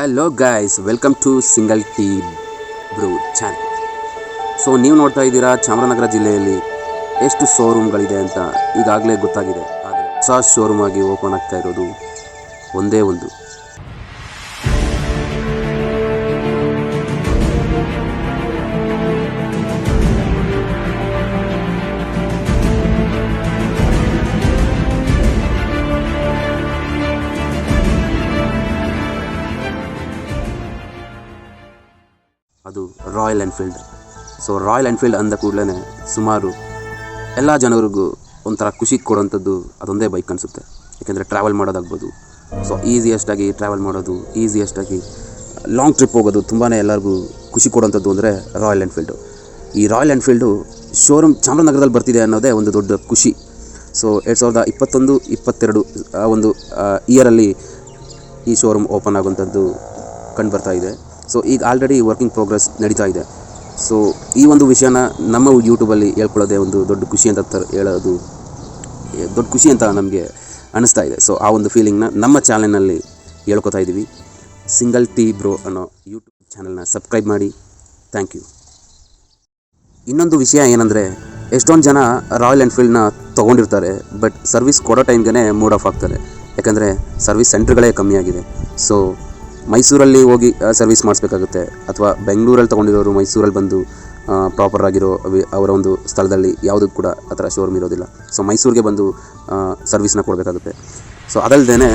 Hello guys welcome to single tea brew channel so ನೀವು ನೋಡ್ತಾ ಇದ್ದೀರಾ ಚಾಮರಾಜನಗರ ಜಿಲ್ಲೆಯಲ್ಲಿ ಎಷ್ಟು ಶೋರೂಮ್ಗಳಿದೆ ಅಂತ ಈಗಾಗಲೇ ಗೊತ್ತಾಗಿದೆ. ಆದರೆ ಹೊಸ ಶೋರೂಮ್ ಆಗಿ ಓಪನ್ ಆಗ್ತಾ ಇರೋದು ಒಂದೇ ಒಂದು. ಅದು Royal Enfield so Royal Enfield ಅಂದ ಕೂಡಲೇ ಸುಮಾರು ಎಲ್ಲ ಜನರಿಗೂ ಒಂಥರ ಖುಷಿ ಕೊಡೋಂಥದ್ದು ಅದೊಂದೇ ಬೈಕ್ ಅನಿಸುತ್ತೆ. ಯಾಕೆಂದರೆ ಟ್ರಾವೆಲ್ ಮಾಡೋದಾಗ್ಬೋದು. ಸೊ ಈಸಿಯೆಸ್ಟಾಗಿ ಟ್ರಾವೆಲ್ ಮಾಡೋದು ಈಸಿಯೆಸ್ಟಾಗಿ ಲಾಂಗ್ ಟ್ರಿಪ್ ಹೋಗೋದು ತುಂಬಾ ಎಲ್ಲರಿಗೂ ಖುಷಿ ಕೊಡೋಂಥದ್ದು ಅಂದರೆ ರಾಯಲ್ ಎನ್ಫೀಲ್ಡು ಈ ರಾಯಲ್ ಎನ್ಫೀಲ್ಡು ಶೋರೂಮ್ ಚಾಮರಾಜನಗರದಲ್ಲಿ ಬರ್ತಿದೆ ಅನ್ನೋದೇ ಒಂದು ದೊಡ್ಡ ಖುಷಿ. ಸೊ ಎರಡು ಸಾವಿರದ ಇಪ್ಪತ್ತೊಂದು, ಇಪ್ಪತ್ತೆರಡು ಒಂದು ಇಯರಲ್ಲಿ ಈ ಶೋರೂಮ್ ಓಪನ್ ಆಗುವಂಥದ್ದು ಕಂಡು ಬರ್ತಾ ಇದೆ. ಸೊ ಈಗ ಆಲ್ರೆಡಿ ವರ್ಕಿಂಗ್ ಪ್ರೋಗ್ರೆಸ್ ನಡೀತಾ ಇದೆ. ಸೊ ಈ ಒಂದು ವಿಷಯನ ನಮ್ಮ ಯೂಟ್ಯೂಬಲ್ಲಿ ಹೇಳ್ಕೊಳ್ಳೋದೇ ಒಂದು ದೊಡ್ಡ ಖುಷಿ ಅಂತ ತರ ಹೇಳೋದು ದೊಡ್ಡ ಖುಷಿ ಅಂತ ನಮಗೆ ಅನ್ನಿಸ್ತಾ ಇದೆ. ಸೊ ಆ ಒಂದು ಫೀಲಿಂಗ್ನ ನಮ್ಮ ಚಾನಲ್ನಲ್ಲಿ ಹೇಳ್ಕೊತಾ ಇದ್ದೀವಿ. ಸಿಂಗಲ್ ಟಿ ಬ್ರೋ ಅನ್ನೋ ಯೂಟ್ಯೂಬ್ ಚಾನಲ್ನ ಸಬ್ಸ್ಕ್ರೈಬ್ ಮಾಡಿ. ಥ್ಯಾಂಕ್ ಯು ಇನ್ನೊಂದು ವಿಷಯ ಏನಂದರೆ, ಎಷ್ಟೊಂದು ಜನ ರಾಯಲ್ ಎನ್ಫೀಲ್ಡ್ನ ತೊಗೊಂಡಿರ್ತಾರೆ ಬಟ್ ಸರ್ವಿಸ್ ಕೊಡೋ ಟೈಮ್ಗೆ ಮೂಡ್ ಆಫ್ ಆಗ್ತಾರೆ. ಯಾಕಂದರೆ ಸರ್ವಿಸ್ ಸೆಂಟ್ರ್ಗಳೇ ಕಮ್ಮಿಯಾಗಿದೆ ಸೊ ಮೈಸೂರಲ್ಲಿ ಹೋಗಿ ಸರ್ವಿಸ್ ಮಾಡಿಸ್ಬೇಕಾಗುತ್ತೆ. ಅಥವಾ ಬೆಂಗಳೂರಲ್ಲಿ ತೊಗೊಂಡಿರೋರು ಮೈಸೂರಲ್ಲಿ ಬಂದು ಪ್ರಾಪರ್ ಆಗಿರೋ ಅವರ ಒಂದು ಸ್ಥಳದಲ್ಲಿ ಯಾವುದು ಕೂಡ ಆ ಥರ ಶೋರೂಮ್ ಇರೋದಿಲ್ಲ. ಸೊ ಮೈಸೂರಿಗೆ ಬಂದು ಸರ್ವಿಸ್ನ ಕೊಡಬೇಕಾಗುತ್ತೆ. ಸೊ ಅದಲ್ಲದೆ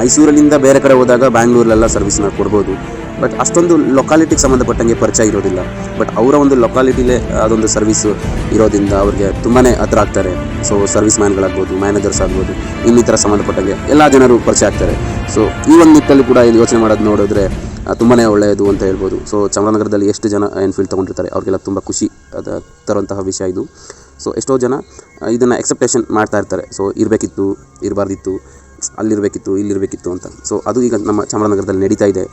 ಮೈಸೂರಿನಿಂದ ಬೇರೆ ಕಡೆ ಹೋದಾಗ ಬ್ಯಾಂಗ್ಳೂರಲ್ಲೆಲ್ಲ ಸರ್ವಿಸ್ನ ಕೊಡ್ಬೋದು. ಬಟ್ ಅಷ್ಟೊಂದು ಲೊಕಾಲಿಟಿಗೆ ಸಂಬಂಧಪಟ್ಟಂಗೆ ಪರಿಚಯ ಇರೋದಿಲ್ಲ. ಬಟ್ ಅವರ ಒಂದು ಲೊಕಾಲಿಟಿಲೇ ಅದೊಂದು ಸರ್ವಿಸ್ ಇರೋದ್ರಿಂದ ಅವ್ರಿಗೆ ತುಂಬಾ ಹತ್ರ ಆಗ್ತಾರೆ. ಸೊ ಸರ್ವಿಸ್ ಮ್ಯಾನ್ಗಳಾಗ್ಬೋದು ಮ್ಯಾನೇಜರ್ಸ್ ಆಗ್ಬೋದು, ಇನ್ನಿತರ ಸಂಬಂಧಪಟ್ಟಂಗೆ ಎಲ್ಲ ಜನರು ಪರಿಚಯ ಆಗ್ತಾರೆ. ಸೊ ಈ ಒಂದು ನಿಟ್ಟಲ್ಲಿ ಕೂಡ ಇದು ಯೋಚನೆ ಮಾಡೋದು ನೋಡಿದ್ರೆ ತುಂಬಾ ಒಳ್ಳೆಯದು ಅಂತ ಹೇಳ್ಬೋದು. ಸೊ ಚಾಮರಾಜನಗರದಲ್ಲಿ ಎಷ್ಟು ಜನ ಎನ್ಫೀಲ್ಡ್ ತೊಗೊಂಡಿರ್ತಾರೆ, ಅವ್ರಿಗೆಲ್ಲ ತುಂಬ ಖುಷಿ ಅದ ತರುವಂತಹ ವಿಷಯ ಇದು. ಸೊ ಎಷ್ಟೋ ಜನ ಇದನ್ನು ಎಕ್ಸೆಪ್ಟೇಷನ್ ಮಾಡ್ತಾ ಇರ್ತಾರೆ. ಸೊ ಇರಬೇಕಿತ್ತು, ಇರಬಾರ್ದಿತ್ತು, ಅಲ್ಲಿರಬೇಕಿತ್ತು, ಇಲ್ಲಿರಬೇಕಿತ್ತು ಅಂತ. ಸೊ ಅದು ಈಗ ನಮ್ಮ ಚಾಮರಾಜನಗರದಲ್ಲಿ ನಡೀತಾ ಇದೆ.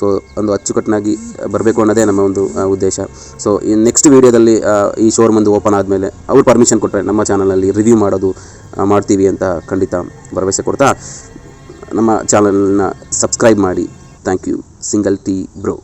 ಸೊ ಒಂದು ಅಚ್ಚುಕಟ್ಟಾಗಿ ಬರಬೇಕು ಅನ್ನೋದೇ ನಮ್ಮ ಒಂದು ಉದ್ದೇಶ. ಸೊ ಈ ನೆಕ್ಸ್ಟ್ ವೀಡಿಯೋದಲ್ಲಿ ಈ ಶೋರೂಮ್ ಒಂದು ಓಪನ್ ಆದಮೇಲೆ ಅವ್ರು ಪರ್ಮಿಷನ್ ಕೊಟ್ಟರೆ ನಮ್ಮ ಚಾನಲಲ್ಲಿ ರಿವ್ಯೂ ಮಾಡೋದು ಮಾಡ್ತೀವಿ ಅಂತ ಖಂಡಿತ ಭರವಸೆ ಕೊಡ್ತಾ, ನಮ್ಮ ಚಾನಲನ್ನ ಸಬ್ಸ್ಕ್ರೈಬ್ ಮಾಡಿ. Thank you single T bro